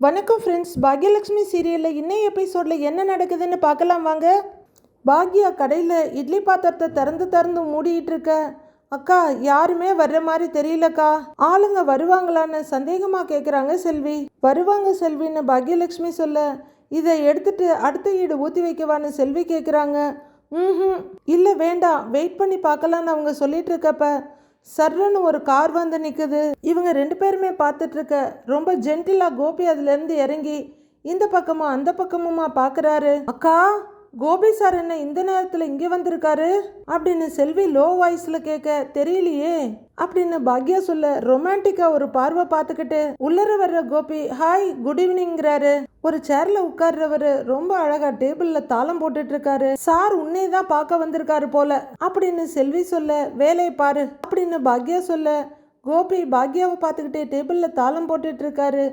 வணக்கம் ஃப்ரெண்ட்ஸ் பாக்யலக்ஷ்மி சீரியலில் இன்னும் எபிசோடில் என்ன நடக்குதுன்னு பார்க்கலாம் வாங்க. பாக்யா கடையில் இட்லி பாத்திரத்தை திறந்து திறந்து மூடிட்டு இருக்க. அக்கா யாருமே வர்ற மாதிரி தெரியலக்கா. ஆளுங்க வருவாங்களான்னு சந்தேகமாக கேட்குறாங்க செல்வி. வருவாங்க செல்வின்னு பாக்யலக்ஷ்மி சொல்ல இதை எடுத்துட்டு அடுத்த ஈடு ஊற்றி வைக்கவான்னு செல்வி கேட்குறாங்க ம் இல்லை வேண்டாம். வெயிட் பண்ணி பார்க்கலான்னு அவங்க சொல்லிட்டு இருக்கப்ப சர்ன்னு ஒரு கார் வந்து நிற்குது இவங்க ரெண்டு பேருமே பார்த்துட்டு இருக்க ரொம்ப ஜென்டிலாக கோபி அதுலேருந்து இறங்கி இந்த பக்கமும் அந்த பக்கமுமா பார்க்குறாரு அக்கா கோபி சார் என்ன இந்த நேரத்தில் இங்கே வந்திருக்காரு? அப்படின்னு செல்வி லோ வாய்ஸில் கேட்க தெரியலையே. அப்படின்னு பாக்யா சொல்ல ரொமான்டிக்கா ஒரு பார்வை பார்த்துக்கிட்டு உள்ளர வர்ற கோபி ஹாய் குட் ஈவினிங்கிறாரு ஒரு சேர்ல உட்கார்றவர் ரொம்ப அழகா டேபிள்ல தாளம் போட்டுட்டு இருக்காரு சார் உன்னே தான் பார்க்க வந்திருக்காரு போல. அப்படின்னு செல்வி சொல்ல வேலையை பாரு. அப்படின்னு பாக்யா சொல்ல கோபி பாக்யாவை பார்த்துக்கிட்டே டேபிளில் தாளம் போட்டுட்டு இருக்காரு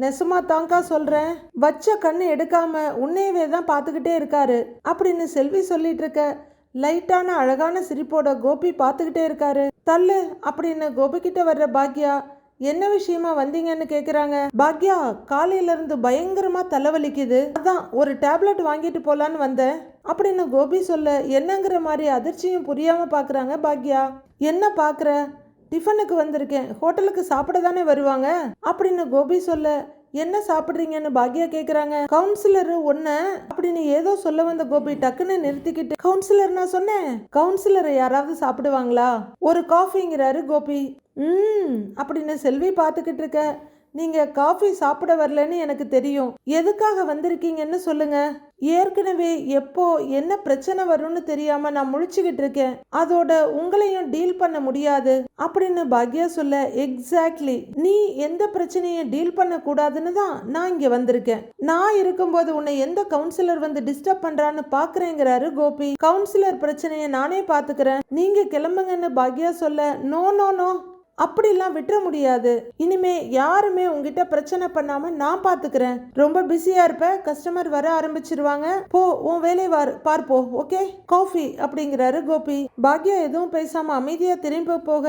நெசுமா தாங்கா சொல்றேன். வச்ச கண்ணு எடுக்காம உன்னையவே தான் பார்த்துக்கிட்டே இருக்காரு. அப்படின்னு செல்வி சொல்லிட்டு இருக்க லைட்டான அழகான சிரிப்போட கோபி பார்த்துக்கிட்டே இருக்காரு. தள்ளு அப்படின்னு கோபி கிட்ட வர்ற பாக்யா என்ன விஷயமா வந்தீங்கன்னு கேக்குறாங்க. பாக்யா காலையில இருந்து பயங்கரமா தலைவலிக்குது. அதான் ஒரு டேப்லெட் வாங்கிட்டு போலான்னு வந்தேன். அப்படின்னு கோபி சொல்ல என்னங்கிற மாதிரி அதிர்ச்சியும் புரியாம பாக்குறாங்க பாக்யா. என்ன பாக்குற? டிஃபனுக்கு வந்திருக்கேன். ஹோட்டலுக்கு சாப்பிட தானே வருவாங்க? அப்படின்னு கோபி சொல்ல என்ன சாப்பிட்றீங்கன்னு பாக்யா கேட்குறாங்க கவுன்சிலர் ஒன்று அப்படின்னு ஏதோ சொல்ல வந்த கோபி டக்குன்னு நிறுத்திக்கிட்டு கவுன்சிலர் நான் சொன்னேன் கவுன்சிலரை யாராவது சாப்பிடுவாங்களா? ஒரு காஃபிங்கிறாரு கோபி. ம் அப்படின்னு செல்வி பார்த்துக்கிட்டு இருக்க நீங்கள் காஃபி சாப்பிட வரலன்னு எனக்கு தெரியும். எதுக்காக வந்திருக்கீங்கன்னு சொல்லுங்கள் ஏற்கனவே எப்போ என்ன பிரச்சனை வரும்னு தெரியாம நான் முழிச்சுக்கிட்டு இருக்கேன். அதோட உங்களையும் டீல் பண்ண முடியாது. அப்படின்னு பாக்யா சொல்ல எக்ஸாக்ட்லி நீ எந்த பிரச்சனையும் டீல் பண்ண கூடாதுன்னு தான் நான் இங்க வந்திருக்கேன். நான் இருக்கும்போது உன்னை எந்த கவுன்சிலர் வந்து டிஸ்டர்ப் பண்றான்னு பாக்குறேங்கிறாரு கோபி. கவுன்சிலர் பிரச்சனையை நானே பாத்துக்கிறேன். நீங்க கிளம்புங்கன்னு பாக்யா சொல்ல நோ நோ நோ அப்படிலாம் விட்டுற முடியாது. இனிமே யாருமே உங்ககிட்ட பிரச்சனை பண்ணாம நான் பாத்துக்கிறேன். ரொம்ப பிஸியா இருப்ப கஸ்டமர் வர ஆரம்பிச்சிருவாங்க. போ உன் வேலையை வார் பார்ப்போ ஓகே? காஃபி அப்படிங்கிறாரு கோபி. பாக்யா எதுவும் பேசாம அமைதியா திரும்ப போக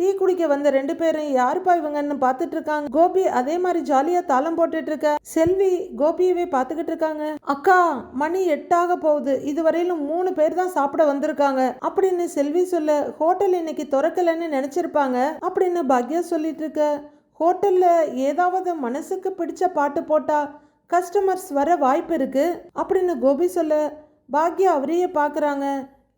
டீ குடிக்க வந்த ரெண்டு பேரும் யாருப்பா இவங்கன்னு பார்த்துட்டு இருக்காங்க. கோபி அதே மாதிரி ஜாலியா தாளம் போட்டுட்டு இருக்க. செல்வி கோபியவே பார்த்துக்கிட்டு இருக்காங்க. அக்கா மணி எட்டாக போகுது. இதுவரையிலும் மூணு பேர் தான் சாப்பிட வந்திருக்காங்க. அப்படின்னு செல்வி சொல்ல ஹோட்டல் இன்னைக்கு திறக்கலன்னு நினைச்சிருப்பாங்க அப்படின்னு பாக்யா சொல்லிட்டு இருக்க. ஹோட்டல்ல ஏதாவது மனசுக்கு பிடிச்ச பாட்டு போட்டா கஸ்டமர்ஸ் வர வாய்ப்பு இருக்கு அப்படின்னு கோபி சொல்ல. பாக்யா அவரையே பார்க்குறாங்க.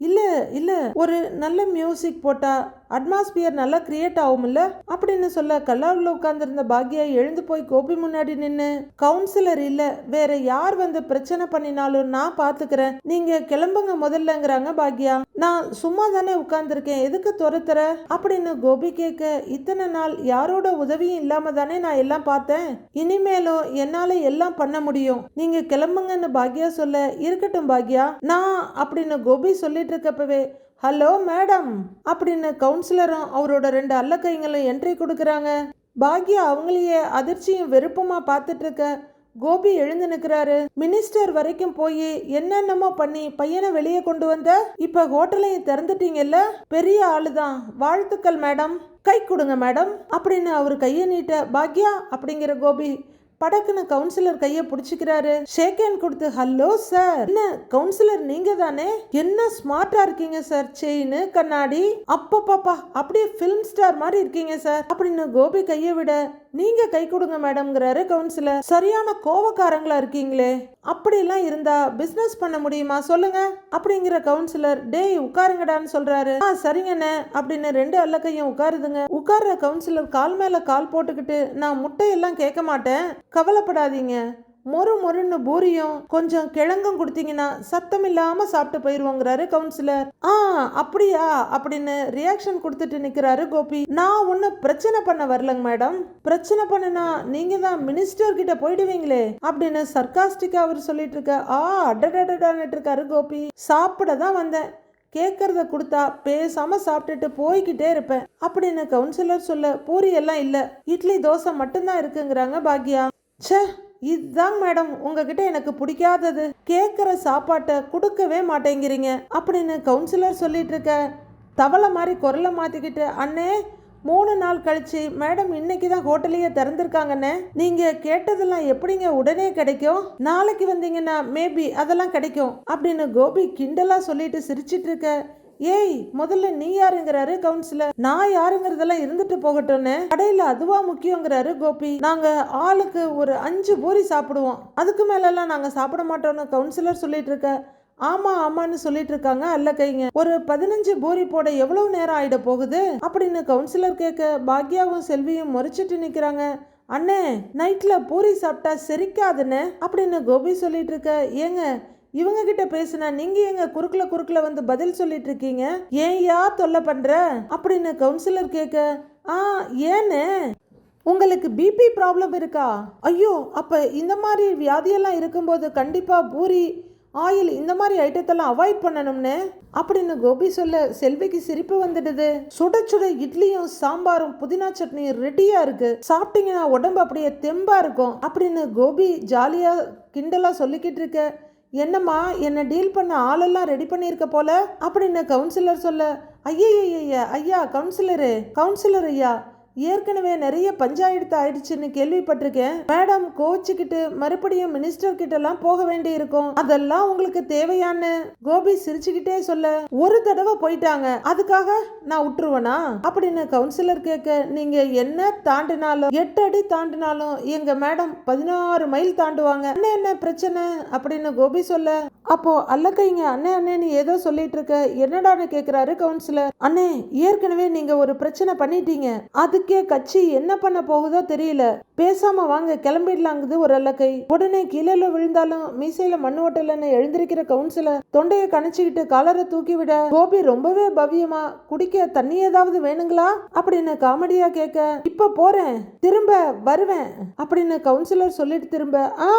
இல்லை இல்லை ஒரு நல்ல மியூசிக் போட்டா அட்மாஸ்பியர் நல்லா கிரியேட் ஆகும்ல? அப்படின்னு சொல்ல கல்லாவில் உட்காந்துருந்த பாக்யா எழுந்து போய் கோபி முன்னாடி நின்று கவுன்சிலர் இல்ல வேற யார் வந்து பிரச்சனை பண்ணினாலும் நான் பாத்துக்கிறேன். நீங்க கிளம்புங்க முதல்லங்கிறாங்க பாக்யா. நான் சும்மா தானே உட்கார்ந்துருக்கேன். எதுக்கு துரத்துற? அப்படின்னு கோபி கேட்க இத்தனை நாள் யாரோட உதவியும் இல்லாம தானே நான் எல்லாம் பார்த்தேன். இனிமேலும் என்னால எல்லாம் பண்ண முடியும். நீங்க கிளம்புங்கன்னு பாக்யா சொல்ல இருக்கட்டும் பாக்யா. நான் அப்படின்னு கோபி சொல்லிட்டு இருக்கப்பவே ஹலோ மேடம் அப்படின்னு கவுன்சிலரும் அவரோட ரெண்டு அல்லக்கைங்களும் என்ட்ரி கொடுக்குறாங்க. பாக்யா அவங்களையே அதிர்ச்சியும் வெறுப்புமா பார்த்துட்டு இருக்க கோபி எழுந்து நிற்கிறாரு மினிஸ்டர் வரைக்கும் போய் என்னென்னமோ பண்ணி பையனை வெளியே கொண்டு வந்த? இப்ப ஹோட்டலையும் திறந்துட்டீங்கல்ல? பெரிய ஆளுதான். வாழ்த்துக்கள் மேடம். கை கொடுங்க மேடம் அப்படின்னு அவர் கையை நீட்ட பாக்யா அப்படிங்கிற கோபி படக்குன்னு கவுன்சிலர் கையை பிடிச்சிக்கிறாரு. ஷேக் ஹேண்ட் கொடுத்து ஹலோ சார் என்ன கவுன்சிலர் நீங்க தானே? என்ன ஸ்மார்ட்டா இருக்கீங்க சார் செயின் கண்ணாடி? அப்பப்பாப்பா அப்படியே ஃபிலிம் ஸ்டார் மாதிரி இருக்கீங்க சார் அப்படின்னு கோபி கையை விட நீங்க கை கொடுங்க மேடம்ங்கிறாரு கவுன்சிலர் சரியான கோவக்காரங்களா இருக்கீங்களே? அப்படிலாம் இருந்தா பிசினஸ் பண்ண முடியுமா? சொல்லுங்க. அப்படிங்கிற கவுன்சிலர் டேய் உட்காருங்கடான்னு சொல்றாரு. ஆ சரிங்கண்ணே அப்படின்னு ரெண்டு அல்லக்கையும் உட்காருதுங்க. உட்கார்ற கவுன்சிலர் கால் மேல கால் போட்டுக்கிட்டு நான் முட்டையெல்லாம் கேட்க மாட்டேன். கவலைப்படாதீங்க. மொறு மொறுன்னு பூரியும் கொஞ்சம் கிழங்கும் கொடுத்தீங்கன்னா சத்தம் இல்லாம சாப்பிட்டு போயிருவோங்கிறாரு கவுன்சிலர் ஆ அப்படியா? அப்படின்னு ரியாக்ஷன் கொடுத்துட்டு நிக்கிறாரு கோபி. நான் ஒன்னும் பிரச்சனை பண்ண வரலங்க மேடம் பிரச்சனை பண்ணனா நீங்க தான் மினிஸ்டர் கிட்ட போயிடுவீங்களே அப்படின்னு சர்காஸ்டிக்கா அவர் சொல்லிட்டு இருக்க ஆ அடடடான்னு இருக்காரு கோபி. சாப்பிட தான் வந்தேன். கேட்கறத கொடுத்தா பேசாம சாப்பிட்டுட்டு போய்கிட்டே இருப்பேன் அப்படின்னு கவுன்சிலர் சொல்ல பூரி எல்லாம் இல்ல இட்லி தோசை மட்டும்தான் இருக்குங்கிறாங்க பாக்யா. ச்சே இதுதாங்க மேடம் உங்ககிட்ட எனக்கு பிடிக்காதது. கேட்குற சாப்பாட்டை கொடுக்கவே மாட்டேங்கிறீங்க. அப்படின்னு கவுன்சிலர் சொல்லிட்டு இருக்க தவளை மாதிரி குரலை மாற்றிக்கிட்டு அண்ணே மூணு நாள் கழிச்சு மேடம் இன்னைக்கு தான் ஹோட்டலையே திறந்திருக்காங்கண்ணே. நீங்கள் கேட்டதெல்லாம் எப்படிங்க உடனே கிடைக்கும்? நாளைக்கு வந்தீங்கன்னா மேபி அதெல்லாம் கிடைக்கும். அப்படின்னு கோபி கிண்டலாக சொல்லிட்டு சிரிச்சிட்டு இருக்க ஏய் முதல்ல நீ யாருங்கிறாரு கவுன்சிலர் நான் யாருங்கிறதெல்லாம் இருந்துட்டு போகட்டும்னு? கடையில அதுவா முக்கியங்கிறாரு கோபி. நாங்க ஆளுக்கு ஒரு அஞ்சு பூரி சாப்பிடுவோம். அதுக்கு மேலெல்லாம் நாங்க சாப்பிட மாட்டோம்னு கவுன்சிலர் சொல்லிட்டு இருக்க ஆமா ஆமான்னு சொல்லிட்டு இருக்காங்க அல்ல கைங்க ஒரு பதினஞ்சு பூரி போட எவ்வளவு நேரம் ஆயிட போகுது? அப்படின்னு கவுன்சிலர் கேட்க பாக்யாவும் செல்வியும் முறைச்சிட்டு நிக்கிறாங்க. அண்ணே நைட்ல பூரி சாப்பிட்டா செரிக்காதுன்னு அப்படின்னு கோபி சொல்லிட்டு இருக்க ஏங்க இவங்க கிட்ட பேசினா நீங்க எங்க குறுக்குல குறுக்குல வந்து பதில் சொல்லிட்டு இருக்கீங்க ஏன் யா தொல்லை பண்ற? அப்படின்னு கவுன்சிலர் கேட்க ஆ ஏன்னு? உங்களுக்கு பிபி ப்ராப்ளம் இருக்கா? ஐயோ அப்போ இந்த மாதிரி வியாதியெல்லாம் இருக்கும்போது கண்டிப்பாக பூரி ஆயில் இந்த மாதிரி ஐட்டத்தெல்லாம் அவாய்ட் பண்ணணும்னு? அப்படின்னு கோபி சொல்ல செல்விக்கு சிரிப்பு வந்துடுது. சுட சுட இட்லியும் சாம்பாரும் புதினா சட்னியும் ரெடியாக இருக்கு. சாப்பிட்டீங்கன்னா உடம்பு அப்படியே தெம்பாக இருக்கும். அப்படின்னு கோபி ஜாலியாக கிண்டலாக சொல்லிக்கிட்டு இருக்க என்னம்மா என்னை டீல் பண்ண ஆளெல்லாம் ரெடி பண்ணியிருக்க போல? அப்படின்னு கவுன்சிலர் சொல்ல ஐயா ஐயா கவுன்சிலரு கவுன்சிலர் ஐயா ஏற்கனவே நிறைய பஞ்சாயத்து ஆயிடுச்சுன்னு கேள்விப்பட்டிருக்கேன். மேடம் கோச்சுக்கிட்டு மறுபடியும் மினிஸ்டர் கிட்டலாம் போக வேண்டி இருக்கும் அதெல்லாம் உங்களுக்கு தேவையான்னு கோபி சிரிச்சுக்கிட்டே சொல்ல ஒரு தடவை போயிட்டாங்க. அதுக்காக நான் விட்டுருவேனா அப்படின்னு கவுன்சிலர் கேட்க நீங்க என்ன தாண்டினாலும் எட்டு அடி தாண்டினாலும் எங்க மேடம் பதினாறு மைல் தாண்டுவாங்க. என்ன என்ன பிரச்சனை? அப்படின்னு கோபி சொல்ல அப்போது அல்லக்கைங்க அண்ணே அண்ணே நீ ஏதோ சொல்லிட்டு இருக்க என்னடான்னு கேட்குறாரு கவுன்சிலர். அண்ணே ஏற்கனவே நீங்கள் ஒரு பிரச்சனை பண்ணிட்டீங்க. அதுக்கே கட்சி என்ன பண்ண போகுதோ தெரியல. பேசாம வாங்க கிளம்பிடலாங்குது ஒரு அல்லக்கை. உடனே கீழே விழுந்தாலும் மீசையில மண்ணு ஓட்டலன்னு எழுந்திருக்கிற கவுன்சிலர் தொண்டையை கணிச்சுக்கிட்டு காலரை தூக்கி விட கோபி ரொம்பவே பவ்யமா குடிக்க தண்ணி ஏதாவது வேணுங்களா? அப்படின்னு காமெடியா கேட்க இப்ப போறேன் திரும்ப வருவேன் அப்படின்னு கவுன்சிலர் சொல்லிட்டு திரும்ப ஆ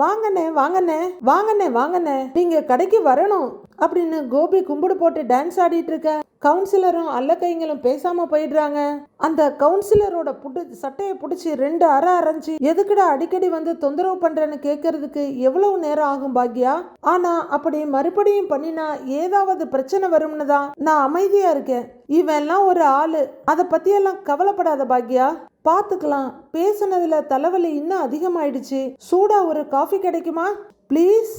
வாங்கண்ணே வாங்கண்ணே வாங்கண்ணே வாங்கண்ணே. நீங்க கடைக்கு வரணும் அப்படின்னு கோபி கும்பிடு போட்டு டான்ஸ் ஆடிட்டு இருக்க. கவுன்சிலரும் அல்ல கைங்களும் பேசாம போயிடுறாங்க. அந்த கவுன்சிலரோட புடு சட்டையை பிடிச்சி ரெண்டு அற அரைஞ்சு எதுக்குடா அடிக்கடி வந்து தொந்தரவு பண்றேன்னு கேட்கறதுக்கு எவ்வளவு நேரம் ஆகும் பாக்யா? ஆனா அப்படி மறுபடியும் பண்ணினா ஏதாவது பிரச்சனை வரும்னு தான் நான் அமைதியா இருக்கேன். இவெல்லாம் ஒரு ஆளு. அதை பத்தியெல்லாம் கவலைப்படாத பாக்யா. பார்த்துக்கலாம். பேசுனதுல தலைவலி இன்னும் அதிகமாயிடுச்சு. சூடா ஒரு காஃபி கிடைக்குமா? ப்ளீஸ்.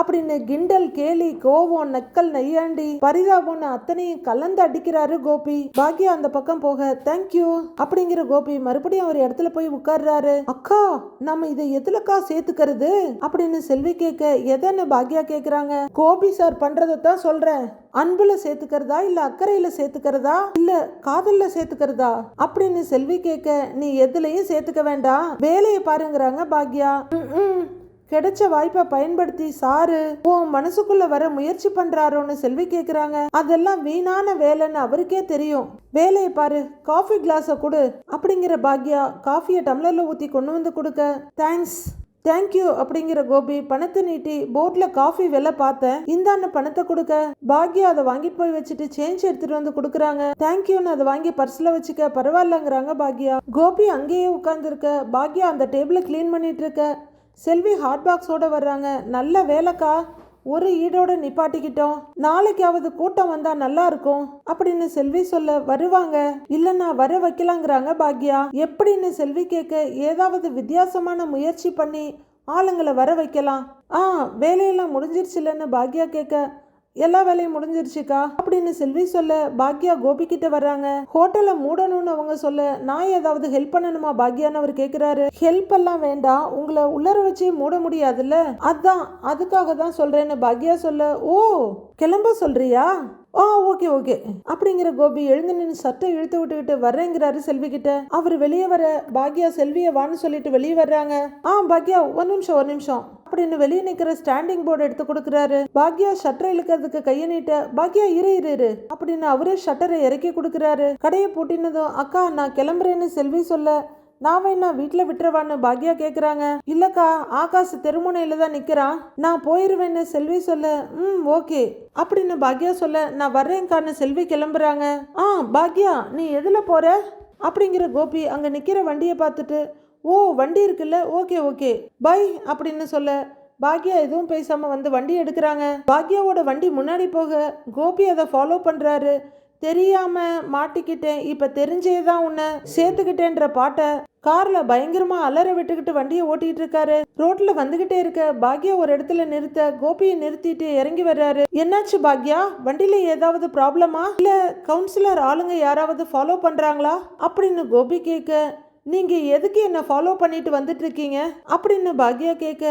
அப்படின்னு கிண்டல் கேலி கோவம் நக்கல் நையாண்டி பரிதாபம்னு அத்தனையும் கலந்து அடிக்கிறாரு கோபி. பாக்யா அந்த பக்கம் போக தேங்க்யூ அப்படிங்கிற கோபி மறுபடியும் ஒரு இடத்துல போய் உட்கார்றாரு. அக்கா நம்ம இதை எதுலக்கா சேர்த்துக்கிறது? அப்படின்னு செல்வி கேட்க எதன்னு பாக்யா கேக்குறாங்க? கோபி சார் பண்றதை தான் சொல்றேன். அன்புல சேர்த்துக்கிறதா இல்ல அக்கறையில சேர்த்துக்கிறதா? இல்ல காதல்ல சேர்த்துக்கிறதா? அப்படின்னு செல்வி கேட்க நீ எதுலயும் சேர்த்துக்க வேண்டாம். வேலையை பாருங்கிறாங்க பாக்யா. ம். கிடைச்ச வாய்ப்பை பயன்படுத்தி சாரு உன் மனசுக்குள்ள வர முயற்சி பண்றாரோன்னு செல்வி கேக்குறாங்க. அதெல்லாம் வீணான வேலைன்னு அவருக்கே தெரியும். வேலையை பாரு காஃபி கிளாஸை கொடு. அப்படிங்கிற பாக்யா காஃபியை டம்ளர்ல ஊத்தி கொண்டு வந்து கொடுக்க தேங்க்ஸ் தேங்க்யூ அப்படிங்கிற கோபி பணத்தை நீட்டி போட்ல காஃபி வெலை பார்த்தேன் இந்தான்னு பணத்தை கொடுக்க. பாக்யா அதை வாங்கிட்டு போய் வச்சுட்டு சேஞ்ச் எடுத்துட்டு வந்து கொடுக்குறாங்க. தேங்க்யூன்னு அதை வாங்கி பர்ஸ்ல வச்சுக்க பரவாயில்லங்கிறாங்க பாக்யா. கோபி அங்கேயே உட்காந்துருக்க பாக்யா அந்த டேபிளை க்ளீன் பண்ணிட்டு இருக்க செல்வி ஹாட் பாக்ஸோட வர்றாங்க. நல்ல வேலைக்கா. ஒரு ஈடோட நிப்பாட்டிக்கிட்டோம். நாளைக்காவது கூட்டம் வந்தா நல்லா இருக்கும். அப்படின்னு செல்வி சொல்ல வருவாங்க. இல்லைன்னா வர வைக்கலாங்கிறாங்க பாக்யா. எப்படின்னு செல்வி கேட்க ஏதாவது வித்தியாசமான முயற்சி பண்ணி ஆளுங்களை வர வைக்கலாம். ஆ வேலையெல்லாம் முடிஞ்சிருச்சுலன்னு பாக்யா கேட்க எல்லா வேலையும் முடிஞ்சிருச்சுக்கா. அப்படின்னு செல்வி சொல்ல பாக்யா கோபி கிட்ட வர்றாங்க. ஹோட்டலை மூடணும்னு அவங்க சொல்ல நான் ஏதாவது ஹெல்ப் பண்ணணுமா பாக்யான்னு அவர் கேக்குறாரு. ஹெல்ப் எல்லாம் வேண்டாம். உங்களை உள்ளர வச்சு மூட முடியாதுல்ல? அதான் அதுக்காக தான் சொல்றேன்னு பாக்யா சொல்ல ஓ கிளம்ப சொல்றியா? ஆ ஓகே ஓகே. அப்படிங்கிற கோபி எழுந்து நின்று சட்டை இழுத்து விட்டுக்கிட்டு வர்றேங்கிறாரு செல்வி கிட்ட. அவர் வெளியே வர பாக்யா செல்வியை வான்னு சொல்லிட்டு வெளியே வர்றாங்க. ஆ பாக்யா ஒரு நிமிஷம் ஒரு நிமிஷம். அப்படின்னு வெளியே நிக்கிற ஸ்டாண்டிங் போர்டு எடுத்து கொடுக்குறாரு. பாக்யா ஷட்டரை இழுக்கிறதுக்கு கையை நீட்ட. பாக்யா இரு இரு இரு. அப்படின்னு அவரே ஷட்டரை இறக்கி கொடுக்குறாரு. கடையை பூட்டினதும் அக்கா நான் கிளம்புறேன்னு செல்வி சொல்ல நான் என்ன வீட்டில் விட்டுறவான்னு பாக்யா கேட்குறாங்க இல்லக்கா ஆகாஷ் தெருமுனையில் தான் நிற்கிறான் நான் போயிடுவேன்னு செல்வி சொல்ல. ம் ஓகே. அப்படின்னு பாக்யா சொல்ல நான் வர்றேன்க்கான்னு செல்வி கிளம்புறாங்க. ஆ பாக்யா நீ எதில் போகிற அப்படிங்கிற கோபி அங்கே நிற்கிற வண்டியை பார்த்துட்டு ஓ வண்டி இருக்குல்ல ஓகே ஓகே. பை அப்படின்னு சொல்ல பாக்யா எதுவும் பேசாமல் வந்து வண்டி எடுக்கிறாங்க. பாக்யாவோட வண்டி முன்னாடி போக கோபி அதை ஃபாலோ பண்ணுறாரு தெரியாம மாட்டிக்கிட்டேன். இப்ப தெரிஞ்சே தான் உன்னை சேர்த்துக்கிட்டேன்ற பாட்டை கார்ல பயங்கரமா அலற விட்டுக்கிட்டு வண்டியை ஓட்டிட்டு இருக்காரு. ரோட்ல வந்துகிட்டே இருக்க பாக்யா ஒரு இடத்துல நிறுத்த கோபியை நிறுத்திட்டு இறங்கி வர்றாரு. என்னாச்சு பாக்யா? வண்டியில ஏதாவது ப்ராப்ளமா? இல்ல கவுன்சிலர் ஆளுங்க யாராவது ஃபாலோ பண்றாங்களா? அப்படின்னு கோபி கேட்க நீங்க எதுக்கு என்ன ஃபாலோ பண்ணிட்டு வந்துட்டு இருக்கீங்க? அப்படின்னு பாக்யா கேட்க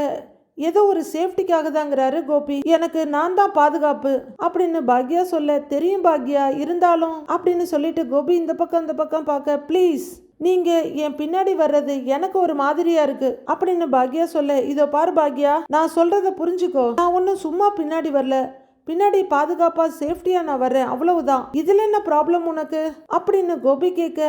ஏதோ ஒரு சேஃப்டிக்காக தாங்கிறாரு கோபி. எனக்கு நான் தான் பாதுகாப்பு. அப்படின்னு பாக்யா சொல்ல தெரியும் பாக்யா இருந்தாலும் அப்படின்னு சொல்லிட்டு கோபி இந்த பக்கம் இந்த பக்கம் பார்க்க ப்ளீஸ் நீங்க என் பின்னாடி வர்றது எனக்கு ஒரு மாதிரியா இருக்கு. அப்படின்னு பாக்யா சொல்ல இதோ பாரு பாக்யா நான் சொல்றத புரிஞ்சுக்கோ. நான் ஒன்றும் சும்மா பின்னாடி வரல. பின்னாடி பாதுகாப்பா சேஃப்டியா நான் வர்றேன். அவ்வளவுதான். இதுல என்ன ப்ராப்ளம் உனக்கு? அப்படின்னு கோபி கேட்க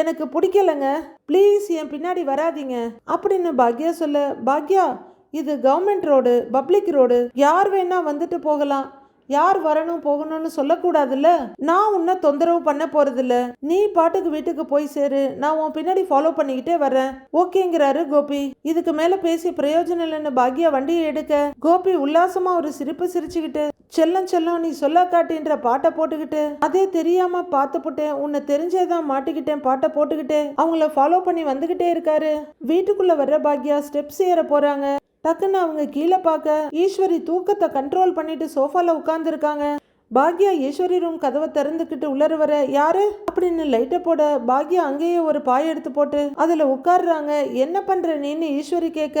எனக்கு பிடிக்கலங்க. ப்ளீஸ் என் பின்னாடி வராதீங்க. அப்படின்னு பாக்யா சொல்ல பாக்யா இது கவர்மெண்ட் ரோடு பப்ளிக் ரோடு யார் வேணா வந்துட்டு போகலாம். யார் வரணும் போகணும்னு சொல்லக்கூடாதுல்ல? நான் உன்னை தொந்தரவு பண்ண போறதில்ல. நீ பாட்டுக்கு வீட்டுக்கு போய் சேரு. நான் உன் பின்னாடி ஃபாலோ பண்ணிக்கிட்டே வரேன் ஓகேங்கிறாரு கோபி. இதுக்கு மேல பேசி பிரயோஜனம் இல்லைன்னு பாக்யா வண்டியை எடுக்க. கோபி உல்லாசமா ஒரு சிரிப்பு சிரிச்சுக்கிட்டு செல்லம் செல்லம் நீ சொல்ல காட்டின்ற பாட்டை போட்டுக்கிட்டு அதே தெரியாம பார்த்து போட்டேன். உன்னை தெரிஞ்சேதான் மாட்டிக்கிட்டேன் பாட்டை போட்டுக்கிட்டு அவங்கள ஃபாலோ பண்ணி வந்துகிட்டே இருக்காரு. வீட்டுக்குள்ள வர்ற பாக்யா ஸ்டெப்ஸ் ஏற போறாங்க. டக்குன்னு அவங்க கீழே பார்க்க ஈஸ்வரி தூக்கத்தை கண்ட்ரோல் பண்ணிட்டு சோஃபால உட்காந்துருக்காங்க பாக்யா ஈஸ்வரி ரூம் கதவை திறந்துக்கிட்டு உள்ளர வர யாரு? அப்படின்னு லைட்டை போட பாக்யா அங்கேயே ஒரு பாய் எடுத்து போட்டு அதுல உட்காடுறாங்க என்ன பண்ற? நீன்னு ஈஸ்வரி கேட்க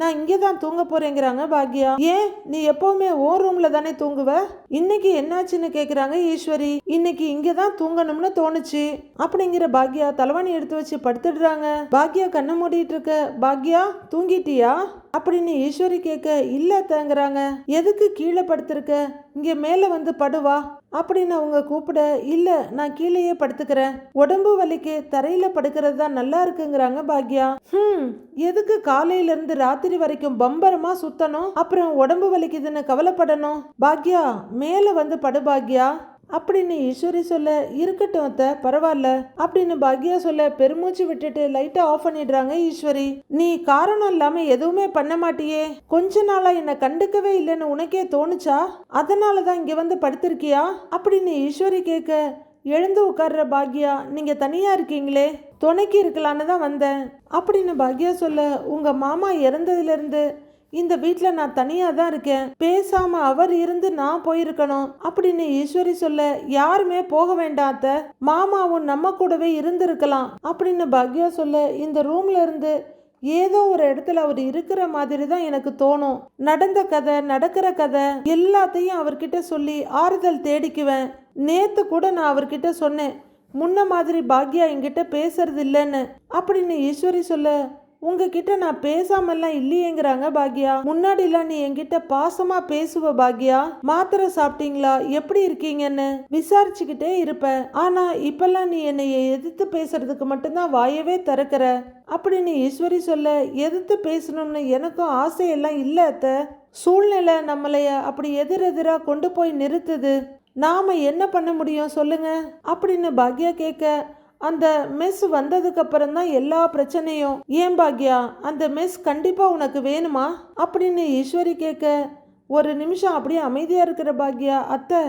நான் இங்கே தான் தூங்க போறேங்கிறாங்க பாக்யா. ஏன்? நீ எப்பவுமே ஓ ரூம்ல தானே தூங்குவ? இன்னைக்கு என்னாச்சுன்னு கேக்குறாங்க ஈஸ்வரி. இன்னைக்கு இங்கே தான் தூங்கணும்னு தோணுச்சு. அப்படிங்கிற பாக்யா தலைவாணி எடுத்து வச்சு படுத்துடுறாங்க. பாக்யா கண்ணை மூடிட்டு இருக்க பாக்யா தூங்கிட்டியா? அப்படின்னு ஈஸ்வரி கேட்க இல்ல தங்குறாங்க எதுக்கு கீழே படுத்திருக்க? இங்கே மேலே வந்து படுவா அப்படின்னு அவங்க கூப்பிட இல்லை நான் கீழேயே படுத்துக்கிறேன். உடம்பு வலிக்கு தரையில் படுக்கிறது தான் நல்லா இருக்குங்கிறாங்க பாக்யா. ஹம் எதுக்கு காலையிலேருந்து ராத்திரி வரைக்கும் பம்பரமா சுத்தணும்? அப்புறம் உடம்பு வலிக்குதுன்னு கவலைப்படணும்? பாக்யா மேலே வந்து படு பாக்யா. அப்படின்னு ஈஸ்வரி சொல்ல இருக்கட்டும் அத்தை பரவாயில்ல அப்படின்னு பாக்யா சொல்ல பெருமூச்சு விட்டுட்டு லைட்டை ஆஃப் பண்ணிடுறாங்க ஈஸ்வரி. நீ காரணம் இல்லாம எதுவுமே பண்ண மாட்டியே. கொஞ்ச நாளா என்னை கண்டுக்கவே இல்லைன்னு உனக்கே தோணுச்சா? அதனால தான் இங்க வந்து படுத்திருக்கியா? அப்படின்னு ஈஸ்வரி கேட்க எழுந்து உட்கார்ற பாக்யா நீங்க தனியா இருக்கீங்களே. துணைக்கு இருக்கலான்னு தான் வந்தேன். அப்படின்னு பாக்யா சொல்ல உங்க மாமா இறந்ததுல இருந்து இந்த வீட்டில் நான் தனியாக தான் இருக்கேன். பேசாம அவர் இருந்து நான் போயிருக்கணும். அப்படின்னு ஈஸ்வரி சொல்ல யாருமே போக வேண்டாத்த மாமாவும் நம்ம கூடவே இருந்திருக்கலாம். அப்படின்னு பாக்யா சொல்ல இந்த ரூம்ல இருந்து ஏதோ ஒரு இடத்துல அவர் இருக்கிற மாதிரி தான் எனக்கு தோணும். நடந்த கதை நடக்கிற கதை எல்லாத்தையும் அவர்கிட்ட சொல்லி ஆறுதல் தேடிக்குவேன். நேத்து கூட நான் அவர்கிட்ட சொன்னேன் முன்ன மாதிரி பாக்யா என்கிட்ட பேசுறது இல்லைன்னு. அப்படின்னு ஈஸ்வரி சொல்ல உங்ககிட்ட நான் பேசாமல்லாம் இல்லையேங்கிறாங்க பாக்யா. முன்னாடிலாம் நீ என்கிட்ட பாசமா பேசுவ பாக்யா. மாத்திரை சாப்பிட்டீங்களா? எப்படி இருக்கீங்கன்னு? விசாரிச்சுக்கிட்டே இருப்ப ஆனா இப்பெல்லாம் நீ என்னை எதிர்த்து பேசுறதுக்கு மட்டும்தான் வாயவே திறக்கிற. அப்படின்னு ஈஸ்வரி சொல்ல எதிர்த்து பேசணும்னு எனக்கும் ஆசையெல்லாம் இல்லை அத்த. சூழ்நிலை நம்மளைய அப்படி எதிரெதிராக கொண்டு போய் நிறுத்துது. நாம என்ன பண்ண முடியும் சொல்லுங்க. அப்படின்னு பாக்யா கேட்க அந்த மெஸ் வந்ததுக்கு அப்புறம் தான் எல்லா பிரச்சனையும் ஏன் பாக்யா அந்த மெஸ் கண்டிப்பா உனக்கு வேணுமா? அப்படின்னு ஈஸ்வரி கேட்க ஒரு நிமிஷம் அப்படியே அமைதியா இருக்கிற பாக்யா அத்தை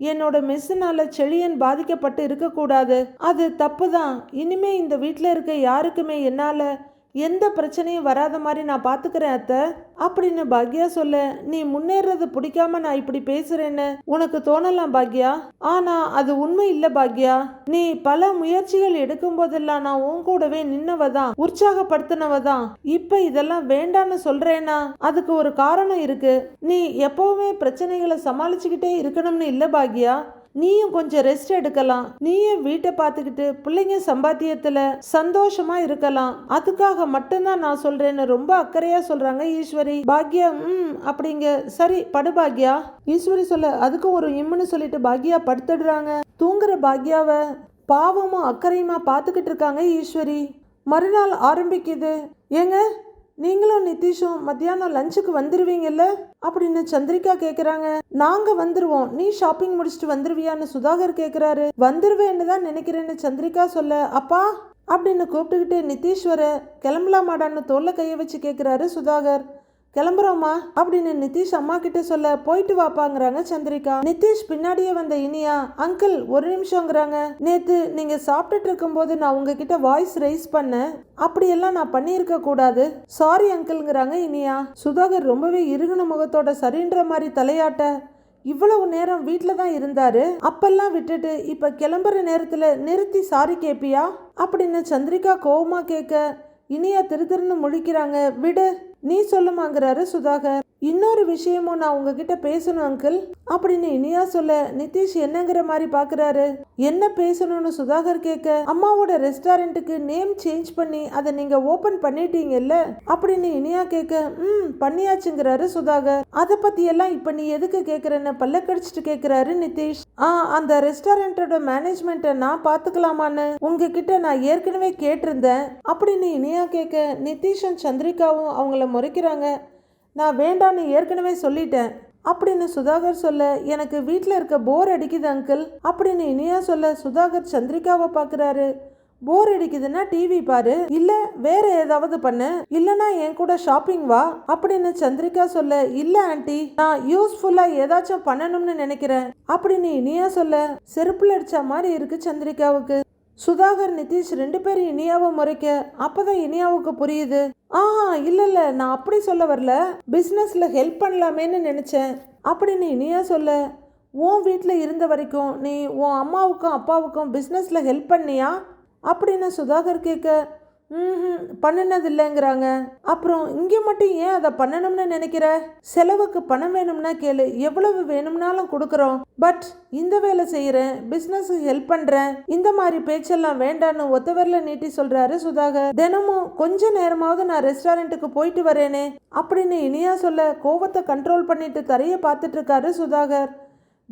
என்னோட மெஸ்ஸுனால செழியன் பாதிக்கப்பட்டு இருக்கக்கூடாது. அது தப்பு தான் இனிமே இந்த வீட்டில் இருக்க யாருக்குமே என்னால் எந்த பிரச்சனையும் வராத மாதிரி நான் பார்த்துக்கிறேன் அத்தை. அப்படின்னு பாக்யா சொல்ல நீ முன்னேறது பிடிக்காம நான் இப்படி பேசுறேன்னு உனக்கு தோணலாம் பாக்யா? ஆனா அது உண்மை இல்ல பாக்யா. நீ பல முயற்சிகள் எடுக்கும் போதெல்லாம் நான் உன் கூடவே நின்னவதான் தான் இப்ப இதெல்லாம் வேண்டான்னு சொல்றேனா அதுக்கு ஒரு காரணம் இருக்கு. நீ எப்பவுமே பிரச்சனைகளை சமாளிச்சுக்கிட்டே இருக்கணும்னு இல்ல பாக்யா? நீயும் கொஞ்சம் ரெஸ்ட் எடுக்கலாம். நீயும் வீட்டை பார்த்துக்கிட்டு பிள்ளைங்க சம்பாத்தியத்துல சந்தோஷமா இருக்கலாம். அதுக்காக மட்டும்தான் நான் சொல்றேன்னு ரொம்ப அக்கறையா சொல்றாங்க ஈஸ்வரி. பாக்யா ம் அப்படிங்க. சரி படு பாக்யா. ஈஸ்வரி சொல்ல அதுக்கும் ஒரு இம்முன்னு சொல்லிட்டு பாக்யா படுத்துடுறாங்க. தூங்குற பாக்யாவை பாவமும் அக்கறையுமா பார்த்துக்கிட்டு இருக்காங்க ஈஸ்வரி. மறுநாள் ஆரம்பிக்குது. ஏங்க நீங்களும் நிதிஷும் மத்தியானம் லஞ்சுக்கு வந்துருவீங்கல்ல? அப்படின்னு சந்திரிகா கேக்குறாங்க. நாங்க வந்துருவோம். நீ ஷாப்பிங் முடிச்சுட்டு வந்துருவியான்னு சுதாகர் கேக்குறாரு. வந்துருவேன்னு தான் நினைக்கிறேன்னு சந்திரிகா சொல்ல அப்பா அப்படின்னு கூப்பிட்டுக்கிட்டு நிதீஸ்வர கிளம்பலாமாடான்னு தோல்ல கையை வச்சு கேட்குறாரு சுதாகர். கிளம்புறோமா அப்படின்னு நிதிஷ் அம்மா கிட்ட சொல்ல போயிட்டு வாப்பாங்கிறாங்க சந்திரிகா. நிதிஷ் பின்னாடியே வந்த இனியா அங்கிள் ஒரு நிமிஷங்கிறாங்க. நேத்து நீங்க சாப்பிட்டுட்டு இருக்கும்போது நான் உங்ககிட்ட வாய்ஸ் ரைஸ் பண்ணேன். அப்படியெல்லாம் நான் பண்ணியிருக்க கூடாது. சாரி அங்கிள்ங்கிறாங்க இனியா. சுதாகர் ரொம்பவே இருகுன முகத்தோட சரின்ற மாதிரி தலையாட்ட இவ்வளவு நேரம் வீட்டில் தான் இருந்தாரு. அப்பெல்லாம் விட்டுட்டு இப்போ கிளம்புற நேரத்தில் நிறுத்தி சாரி கேட்பியா அப்படின்னு சந்திரிகா கோபமாக கேட்க இனியா திரு திருன்னு முழிக்கிறாங்க. விடு. நீ சொல்லுமாங்கிறாரு சுதாகர். இன்னொரு விஷயமும் நான் உங்ககிட்ட பேசணும் அங்கிள் அப்படின்னு இனியா சொல்ல நிதிஷ் என்னங்கிற மாதிரி பாக்குறாரு. என்ன பேசணும்னு சுதாகர் கேட்க அம்மாவோட ரெஸ்டாரண்ட்டுக்கு நேம் சேஞ்ச் பண்ணி அதை நீங்க ஓபன் பண்ணிட்டீங்கல்ல? அப்படின்னு இனியா கேட்க ம் பண்ணியாச்சுங்கிறாரு சுதாகர். அதை பத்தி எல்லாம் இப்ப நீ எதுக்கு கேக்குறன்னு பல்ல கடிச்சிட்டு கேக்குறாரு நிதிஷ். ஆ அந்த ரெஸ்டாரண்டோட மேனேஜ்மெண்ட்டை நான் பாத்துக்கலாமான்னு உங்ககிட்ட நான் ஏற்கனவே கேட்டிருந்தேன். அப்படின்னு இனியா கேட்க நிதிஷும் சந்திரிகாவும் அவங்கள முறைக்கிறாங்க. நான் வேண்டான்னு ஏற்கனவே சொல்லிட்டேன். அப்படின்னு சுதாகர் சொல்ல எனக்கு வீட்டில் இருக்க போர் அடிக்குது அங்கிள் அப்படின்னு இனியா சொல்ல சுதாகர் சந்திரிகாவை பார்க்குறாரு போர் அடிக்குதுன்னா டிவி பாரு. இல்ல வேற ஏதாவது பண்ணு. இல்லனா என் கூட ஷாப்பிங் வா. அப்படின்னு சந்திரிகா சொல்ல இல்ல ஆண்டி நான் யூஸ்ஃபுல்லா ஏதாச்சும் பண்ணணும்னு நினைக்கிறேன். அப்படின்னு இனியா சொல்ல செருப்புல அடிச்ச மாதிரி இருக்கு சந்திரிகாவுக்கு. சுதாகர் நிதிஷ் ரெண்டு பேரும் இனியாவை முறைக்க அப்பதான் இனியாவுக்கு புரியுது. ஆஹா இல்ல இல்ல நான் அப்படி சொல்ல வரல. பிஸ்னஸில் ஹெல்ப் பண்ணலாமேன்னு நினைச்சேன். அப்படின்னு இனியா சொல்ல உன் வீட்டில் இருந்த வரைக்கும் நீ உன் அம்மாவுக்கும் அப்பாவுக்கும் பிஸ்னஸில் ஹெல்ப் பண்ணியா? அப்படின்னு சுதாகர் கேட்க பண்ணினது இல்லைங்கிறாங்க அப்புறம் இங்கே மட்டும் ஏன் அதை பண்ணணும்னு நினைக்கிற? செலவுக்கு பணம் வேணும்னா கேளு. எவ்வளவு வேணும்னாலும் கொடுக்குறோம். பட் இந்த வேலை செய்கிறேன் பிஸ்னஸுக்கு ஹெல்ப் பண்ணுறேன் இந்த மாதிரி பேச்செல்லாம் வேண்டான்னு ஒத்தவரில் நீட்டி சொல்கிறாரு சுதாகர். தினமும் கொஞ்ச நேரமாவது நான் ரெஸ்டாரண்ட்டுக்கு போயிட்டு வரேனே அப்படின்னு இனியா சொல்ல கோவத்தை கண்ட்ரோல் பண்ணிட்டு தரைய பார்த்துட்டு இருக்காரு சுதாகர்.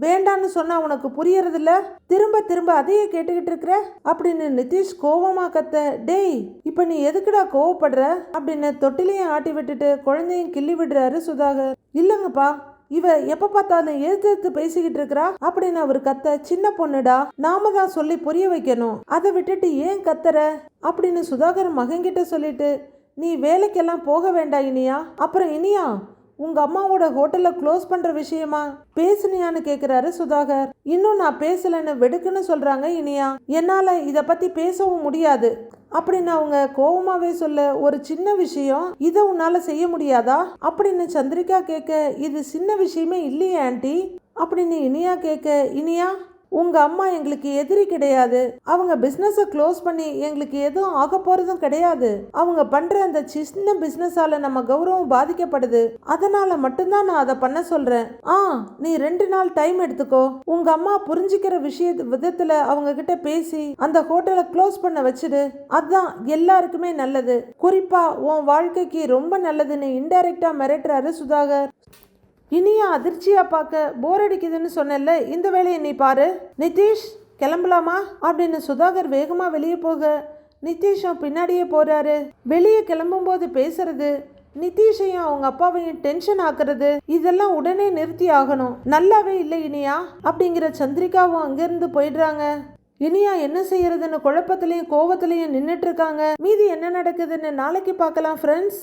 வேண்டான்னு சொன்னா உனக்கு புரியறதில்ல? திரும்ப திரும்ப அதையே கேட்டுக்கிட்டு இருக்கிற? அப்படின்னு நிதிஷ் கோவமா கத்த டேய் இப்ப நீ எதுக்குடா கோவப்படுற? அப்படின்னு தொட்டிலையும் ஆட்டி விட்டுட்டு குழந்தையும் கிள்ளி விடுறாரு சுதாகர். இல்லைங்கப்பா இவ எப்ப பார்த்தாலும் எதிர்த்து எதிர்த்து பேசிக்கிட்டு இருக்கிறா? அப்படின்னு அவர் கத்த சின்ன பொண்ணுடா நாம தான் சொல்லி புரிய வைக்கணும். அதை விட்டுட்டு ஏன் கத்துற? அப்படின்னு சுதாகர் மகன்கிட்ட சொல்லிட்டு நீ வேலைக்கெல்லாம் போக வேண்டாம் இனியா அப்புறம் இனியா? உங்கள் அம்மாவோட ஹோட்டலை க்ளோஸ் பண்ணுற விஷயமா? பேசுனியான்னு கேட்குறாரு சுதாகர். இன்னும் நான் பேசலைன்னு வெடுக்குன்னு சொல்கிறாங்க இனியா. என்னால் இதை பற்றி பேசவும் முடியாது. அப்படின்னு அவங்க கோவமாவே சொல்ல ஒரு சின்ன விஷயம் இதை உன்னால் செய்ய முடியாதா? அப்படின்னு சந்திரிகா கேட்க இது சின்ன விஷயமே இல்லையே ஆண்டி. அப்படின்னு இனியா கேட்க இனியா? உங்கள் அம்மா எங்களுக்கு எதிரி கிடையாது. அவங்க பிஸ்னஸை க்ளோஸ் பண்ணி எங்களுக்கு எதுவும் ஆக போகிறதும் கிடையாது. அவங்க பண்ணுற அந்த சின்ன பிஸ்னஸால் நம்ம கௌரவம் பாதிக்கப்படுது. அதனால் மட்டும்தான் நான் அதை பண்ண சொல்கிறேன் ஆ நீ ரெண்டு நாள் டைம் எடுத்துக்கோ. உங்கள் அம்மா புரிஞ்சுக்கிற விஷய விதத்தில் அவங்க கிட்ட பேசி அந்த ஹோட்டலை க்ளோஸ் பண்ண வச்சுடு. அதுதான் எல்லாருக்குமே நல்லது. குறிப்பாக உன் வாழ்க்கைக்கு ரொம்ப நல்லதுன்னு இன்டைரக்டாக மிரட்டுறாரு சுதாகர். இனியா அதிர்ச்சியா பார்க்க போர் அடிக்குதுன்னு சொன்னேன்ல இந்த வேலையை நீ பாரு. நிதிஷ் கிளம்பலாமா? அப்படின்னு சுதாகர் வேகமா வெளியே போக நிதிஷும் பின்னாடியே போறாரு. வெளியே கிளம்பும்போது பேசுறது நிதிஷையும் அவங்க அப்பாவையும் டென்ஷன் ஆக்குறது இதெல்லாம் உடனே நிறுத்தி ஆகணும். நல்லாவே இல்லை இனியா அப்படிங்கிற சந்திரிகாவும் அங்கிருந்து போயிடுறாங்க. இனியா என்ன செய்யறதுன்னு குழப்பத்திலையும் கோவத்திலையும் நின்றுட்டு இருக்காங்க. மீதி என்ன நடக்குதுன்னு நாளைக்கு பார்க்கலாம் ஃப்ரெண்ட்ஸ்